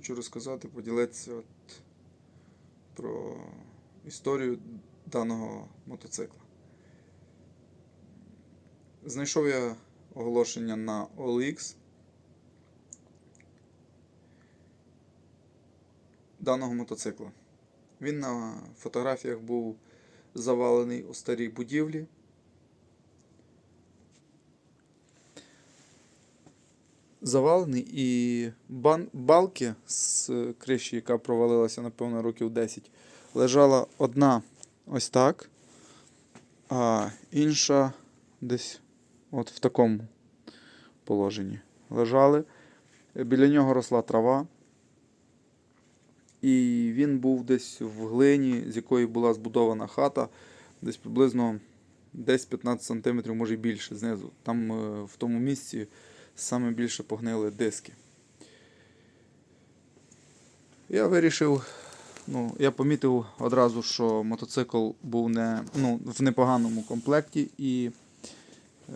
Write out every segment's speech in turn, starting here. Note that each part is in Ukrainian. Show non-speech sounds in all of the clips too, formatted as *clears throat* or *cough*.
Хочу розказати, поділитися от про історію даного мотоцикла. Знайшов я оголошення на OLX даного мотоцикла. Він на фотографіях був завалений у старій будівлі. Завалений і бан- балки з криші, яка провалилася, напевно, років 10, лежала одна ось так, а інша десь от в такому положенні. Лежали. Біля нього росла трава. І він був десь в глині, з якої була збудована хата, десь приблизно десь 15 см, може більше знизу. Там е, в тому місці саме більше погнили диски. Я вирішив, ну, я помітив одразу, що мотоцикл був не, ну, в непоганому комплекті і е,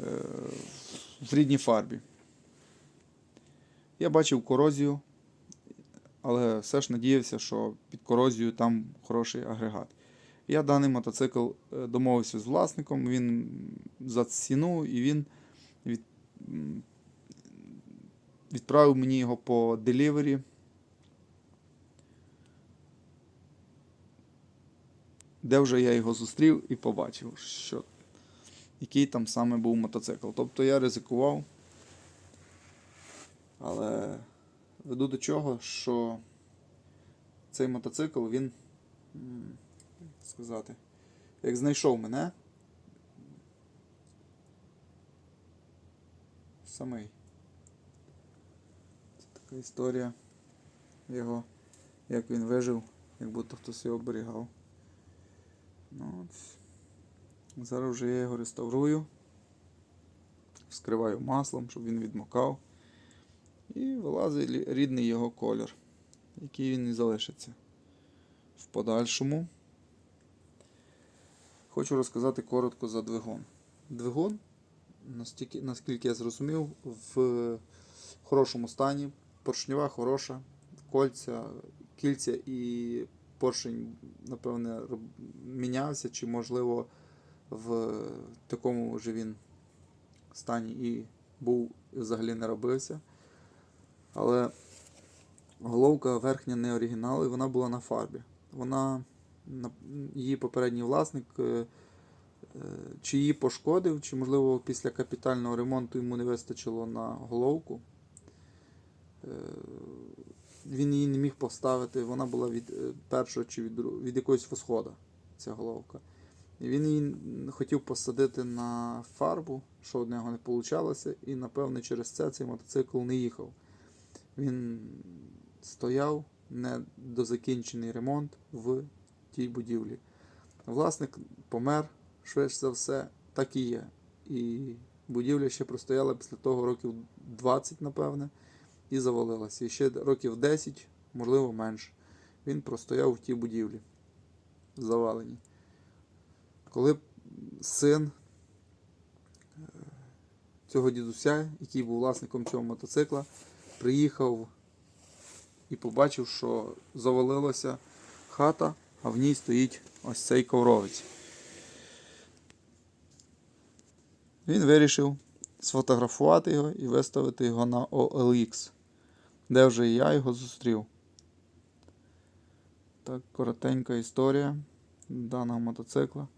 в рідній фарбі. Я бачив корозію, але все ж надіявся, що під корозією там хороший агрегат. Я даний мотоцикл е, домовився з власником, він за ціну і він від, відправив мені його по делівері. Де вже я його зустрів і побачив, що який там саме був мотоцикл. Тобто я ризикував. Але веду до чого, що цей мотоцикл, він, як сказати, як знайшов мене. Самий. Така історія його, як він вижив, як будто хтось його оберігав. Ну. Зараз вже я його реставрую, вскриваю маслом, щоб він відмокав. І вилазить рідний його колір, який він і залишиться. В подальшому хочу розказати коротко за двигун. Двигун, наскільки я зрозумів, в хорошому стані, поршнева хороша, кольця, кільця і поршень, напевне, мінявся, чи, можливо, в такому же він стані і був і взагалі не робився. Але головка верхня не оригінал, і вона була на фарбі. Вона, її попередній власник е, е, чи її пошкодив, чи, можливо, після капітального ремонту йому не вистачило на головку. Е, Він її не міг поставити, вона була від е, першого чи від, від якогось восхода, ця головка. І він її хотів посадити на фарбу, що в нього не вийшло, і, напевне, через це цей мотоцикл не їхав. Він стояв не дозакінчений ремонт в тій будівлі. Власник помер, швидше за все, так і є. І будівля ще простояла після того років 20, напевне, і завалилася. І ще років 10, можливо, менше. Він простояв в тій будівлі, заваленій. Коли син е, цього дідуся, який був власником цього мотоцикла, приїхав і побачив, що завалилася хата, а в ній стоїть ось цей ковровець. Він вирішив сфотографувати його і виставити його на OLX, де вже я його зустрів. Так, коротенька історія даного мотоцикла.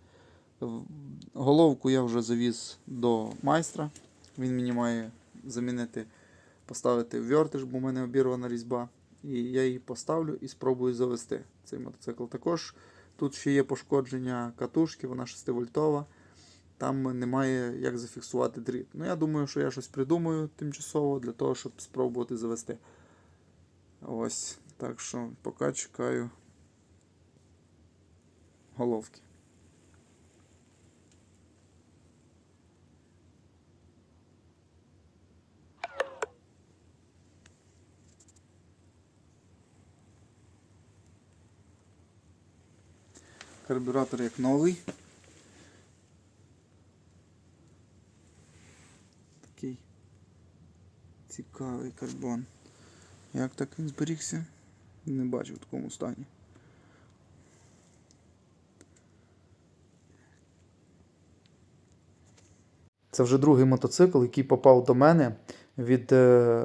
Головку я вже завіз до майстра. Він мені має замінити поставити вертиш, бо в мене обірвана різьба. І я її поставлю і спробую завести цей мотоцикл. Також тут ще є пошкодження катушки, вона 6 вольтова. Там немає як зафіксувати дріт. Ну, я думаю, що я щось придумаю тимчасово для того, щоб спробувати завести. Ось. Так що поки чекаю головки. Карбюратор як новий. Такий цікавий карбон. Як так він зберігся? Не бачу в такому стані. Це вже другий мотоцикл, який попав до мене від е,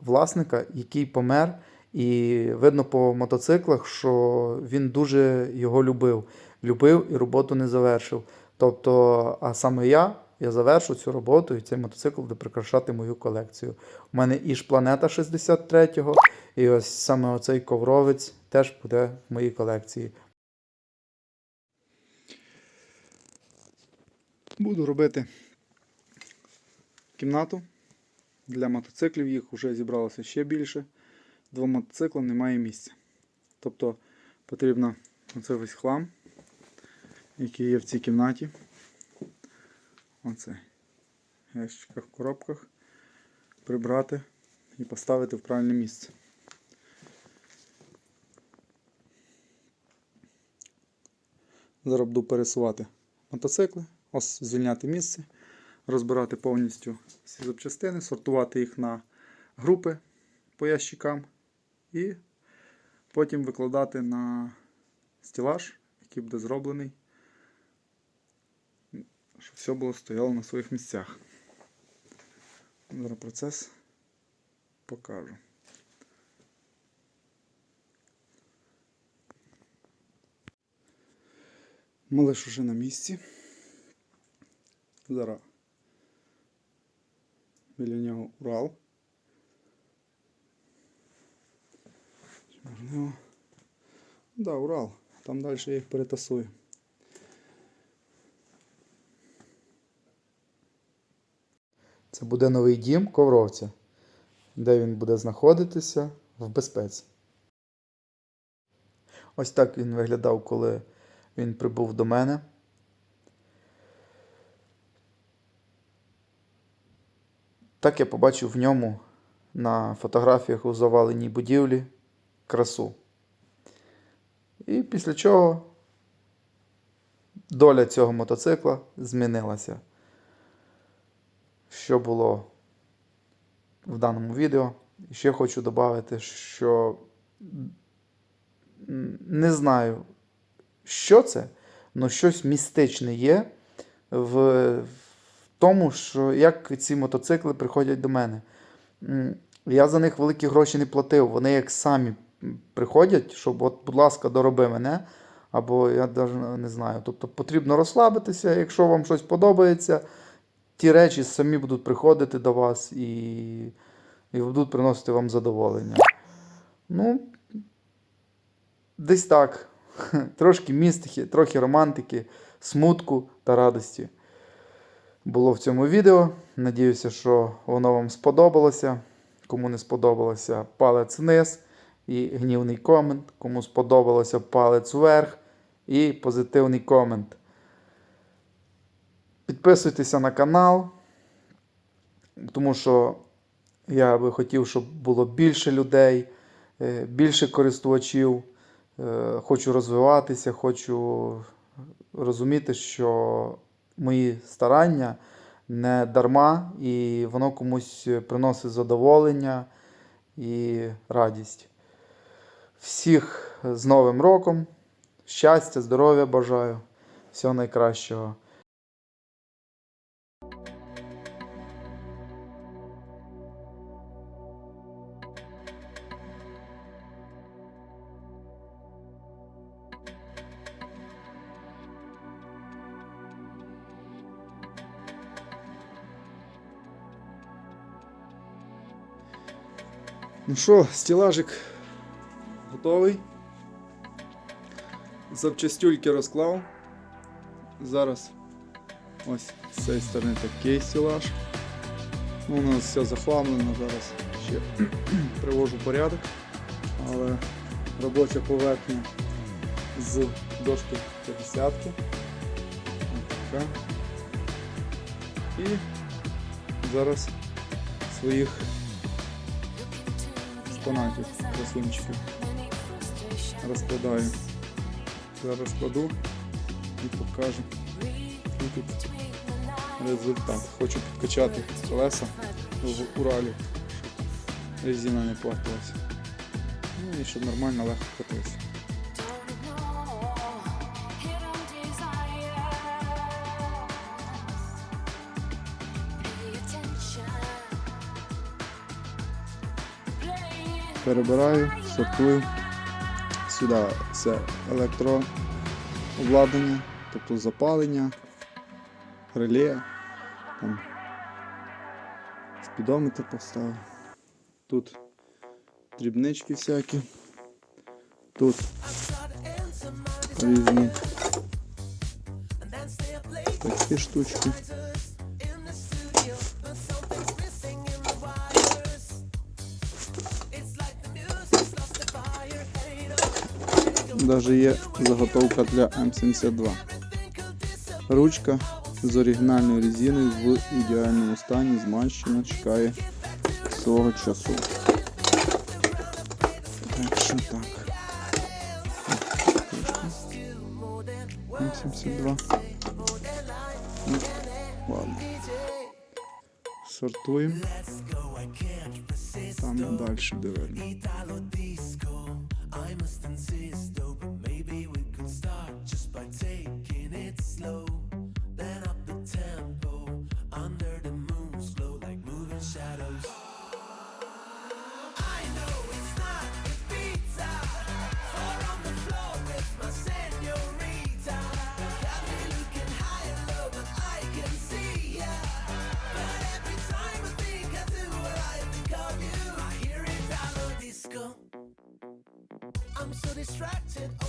власника, який помер. І видно по мотоциклах, що він дуже його любив. Любив і роботу не завершив. Тобто, а саме я, я завершу цю роботу, і цей мотоцикл буде прикрашати мою колекцію. У мене і планета 63-го, і ось саме оцей ковровець теж буде в моїй колекції. Буду робити кімнату для мотоциклів. Їх вже зібралося ще більше. Двом мотоциклам немає місця. Тобто потрібно оце весь хлам, який є в цій кімнаті. Оце. Ящиках, коробках прибрати і поставити в правильне місце. Зараз буду пересувати мотоцикли, ось звільняти місце, розбирати повністю всі запчастини, сортувати їх на групи по ящикам і потім викладати на стелаж, який буде зроблений, щоб все було стояло на своїх місцях. Зараз процес покажу. Малиш уже на місці. Зараз біля нього Урал. Можливо. Да, Урал. Там далі я їх перетасую. Це буде новий дім ковровця, де він буде знаходитися в безпеці. Ось так він виглядав, коли він прибув до мене. Так я побачив в ньому на фотографіях у заваленій будівлі красу. І після чого доля цього мотоцикла змінилася. Що було в даному відео. І ще хочу додати, що не знаю, що це, але щось містичне є в, тому, що як ці мотоцикли приходять до мене. Я за них великі гроші не платив. Вони як самі приходять, щоб, от, будь ласка, дороби мене. Або я навіть не знаю. Тобто потрібно розслабитися, якщо вам щось подобається, ті речі самі будуть приходити до вас і, і будуть приносити вам задоволення. Ну, десь так. *laughs* Трошки містики, трохи романтики, смутку та радості було в цьому відео. Надіюся, що воно вам сподобалося. Кому не сподобалося, палець вниз і гнівний комент. Кому сподобалося, палець вверх і позитивний комент. Підписуйтеся на канал, тому що я би хотів, щоб було більше людей, е, більше користувачів. Е, Хочу розвиватися, хочу розуміти, що мої старання не дарма, і воно комусь приносить задоволення і радість. Всіх з Новим роком! Щастя, здоров'я бажаю, всього найкращого. Ну що, стілажик готовий. Запчастюльки розклав. Зараз ось з цієї сторони такий стілаж. Ну, у нас все захламлено, зараз ще *clears throat* привожу порядок. Але робоча поверхня з дошки 50 така. І зараз своїх експонатів, красунчиків розкладаю. Зараз кладу і покажу який тут результат. Хочу підкачати колеса в Уралі, резина не платилася. Ну і щоб нормально легко катився. Перебираю, сортую. Сюди все електрообладнання, тобто запалення, реле, там спідометр поставив. Тут дрібнички всякі. Тут різні такі штучки. Даже є заготовка для М72. Ручка з оригінальною резиною в ідеальному стані, змащена, чекає свого часу. Так що так. М72. Ну, ладно. Сортуємо. Там далі дивимо. distracted.